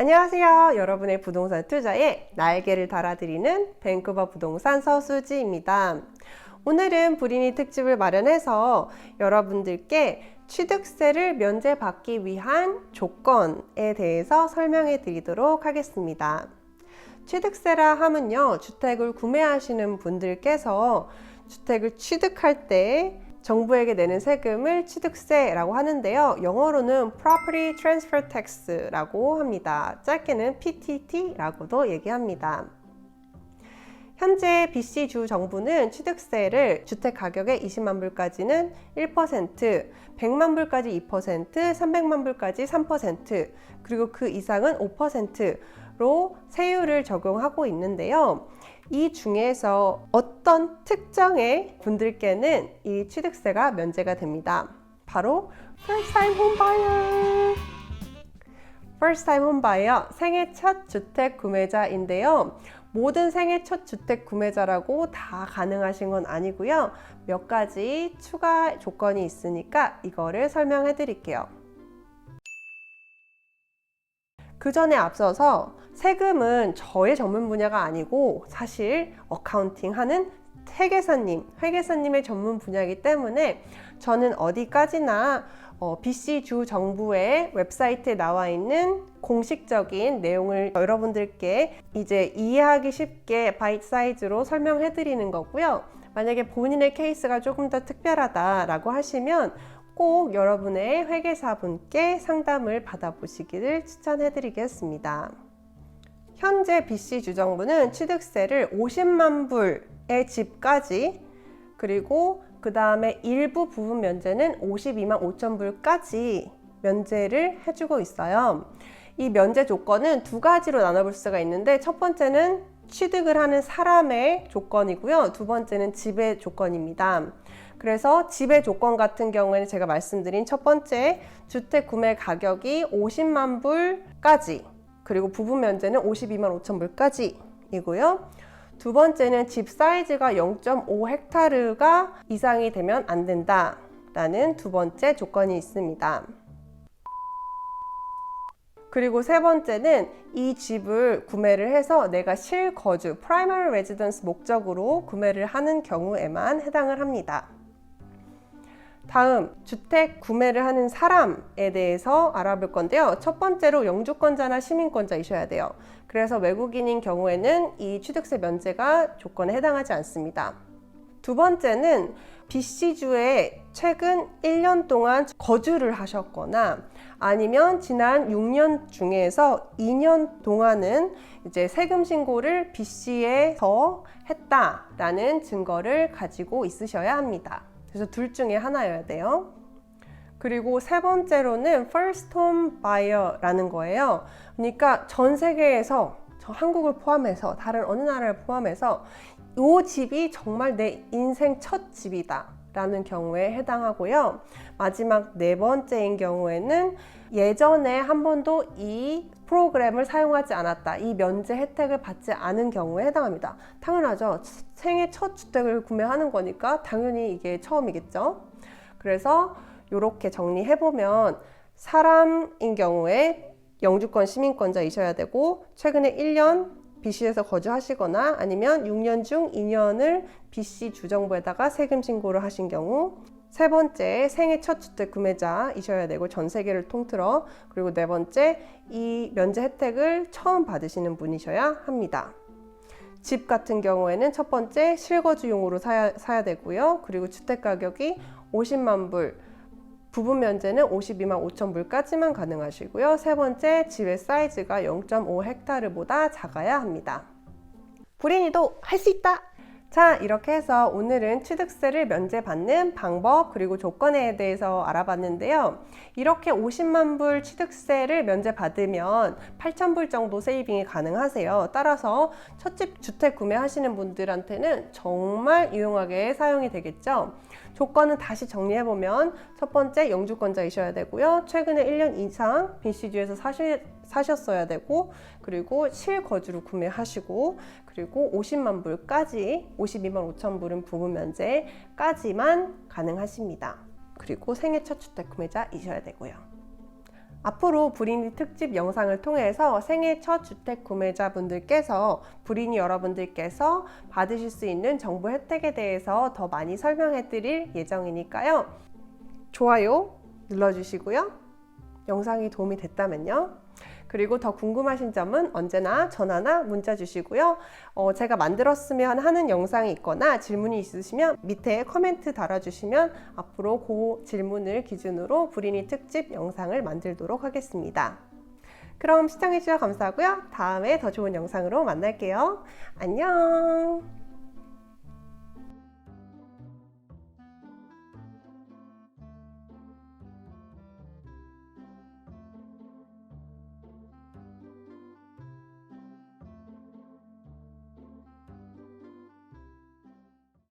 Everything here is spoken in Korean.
안녕하세요. 여러분의 부동산 투자에 날개를 달아드리는 밴쿠버 부동산 서수지입니다. 오늘은 불인이 특집을 마련해서 여러분들께 취득세를 면제받기 위한 조건에 대해서 설명해 드리도록 하겠습니다. 취득세라 하면요, 주택을 구매하시는 분들께서 주택을 취득할 때 정부에게 내는 세금을 취득세라고 하는데요. 영어로는 Property Transfer Tax라고 합니다. 짧게는 PTT라고도 얘기합니다. 현재 BC주 정부는 취득세를 주택 가격의 20만 불까지는 1%, 100만 불까지 2%, 300만 불까지 3%, 그리고 그 이상은 5%로 세율을 적용하고 있는데요. 이 중에서 어떤 특정의 분들께는 이 취득세가 면제가 됩니다. 바로 first time home buyer. first time home buyer 생애 첫 주택 구매자인데요. 모든 생애 첫 주택 구매자라고 다 가능하신 건 아니고요. 몇 가지 추가 조건이 있으니까 이거를 설명해 드릴게요. 그 전에 앞서서 세금은 저의 전문 분야가 아니고 사실 어카운팅 하는 회계사님, 회계사님의 전문 분야이기 때문에 저는 어디까지나 어, BC주 정부의 웹사이트에 나와 있는 공식적인 내용을 여러분들께 이제 이해하기 쉽게 바이트 사이즈로 설명해 드리는 거고요. 만약에 본인의 케이스가 조금 더 특별하다라고 하시면 꼭 여러분의 회계사분께 상담을 받아보시기를 추천해 드리겠습니다. 현재 BC 주정부는 취득세를 50만 불의 집까지 그리고 그 다음에 일부 부분 면제는 52만 5천 불까지 면제를 해주고 있어요. 이 면제 조건은 두 가지로 나눠볼 수가 있는데 첫 번째는 취득을 하는 사람의 조건이고요. 두 번째는 집의 조건입니다. 그래서 집의 조건 같은 경우에는 제가 말씀드린 첫 번째 주택 구매 가격이 50만 불까지 그리고 부분 면제는 52만 5천 불까지이고요. 두 번째는 집 사이즈가 0.5 헥타르가 이상이 되면 안 된다라는 두 번째 조건이 있습니다. 그리고 세 번째는 이 집을 구매를 해서 내가 실거주, primary residence 목적으로 구매를 하는 경우에만 해당을 합니다. 다음 주택 구매를 하는 사람에 대해서 알아볼 건데요. 첫 번째로 영주권자나 시민권자이셔야 돼요. 그래서 외국인인 경우에는 이 취득세 면제가 조건에 해당하지 않습니다. 두 번째는 BC주에 최근 1년 동안 거주를 하셨거나 아니면 지난 6년 중에서 2년 동안은 이제 세금 신고를 BC에서 했다라는 증거를 가지고 있으셔야 합니다. 그래서 둘 중에 하나여야 돼요. 그리고 세 번째로는 first home buyer라는 거예요. 그러니까 전 세계에서 저 한국을 포함해서 다른 어느 나라를 포함해서 이 집이 정말 내 인생 첫 집이다. 라는 경우에 해당하고요. 마지막 네 번째인 경우에는 예전에 한 번도 이 프로그램을 사용하지 않았다. 이 면제 혜택을 받지 않은 경우에 해당합니다. 당연하죠. 생애 첫 주택을 구매하는 거니까 당연히 이게 처음이겠죠. 그래서 이렇게 정리해보면 사람인 경우에 영주권 시민권자이셔야 되고 최근에 1년 BC에서 거주하시거나 아니면 6년 중 2년을 BC 주정부에다가 세금 신고를 하신 경우 세 번째 생애 첫 주택 구매자이셔야 되고 전 세계를 통틀어 그리고 네 번째 이 면제 혜택을 처음 받으시는 분이셔야 합니다. 집 같은 경우에는 첫 번째 실거주용으로 사야, 사야 되고요. 그리고 주택 가격이 50만 불, 부분 면제는 52만 5천 불까지만 가능하시고요. 세 번째, 집의 사이즈가 0.5 헥타르보다 작아야 합니다. 불인이도 할 수 있다! 자, 이렇게 해서 오늘은 취득세를 면제받는 방법 그리고 조건에 대해서 알아봤는데요. 이렇게 50만 불 취득세를 면제받으면 8천 불 정도 세이빙이 가능하세요. 따라서 첫집 주택 구매하시는 분들한테는 정말 유용하게 사용이 되겠죠. 조건은 다시 정리해보면 첫 번째 영주권자이셔야 되고요. 최근에 1년 이상 BC주에서 사시, 사셨어야 되고 그리고 실거주로 구매하시고 그리고 50만 불까지 52만 5천 불은 부분 면제까지만 가능하십니다. 그리고 생애 첫 주택 구매자이셔야 되고요. 앞으로 브리니 특집 영상을 통해서 생애 첫 주택 구매자분들께서 브리니 여러분들께서 받으실 수 있는 정부 혜택에 대해서 더 많이 설명해 드릴 예정이니까요. 좋아요 눌러주시고요. 영상이 도움이 됐다면요. 그리고 더 궁금하신 점은 언제나 전화나 문자 주시고요. 어, 제가 만들었으면 하는 영상이 있거나 질문이 있으시면 밑에 코멘트 달아주시면 앞으로 그 질문을 기준으로 브리니 특집 영상을 만들도록 하겠습니다. 그럼 시청해주셔서 감사하고요. 다음에 더 좋은 영상으로 만날게요. 안녕!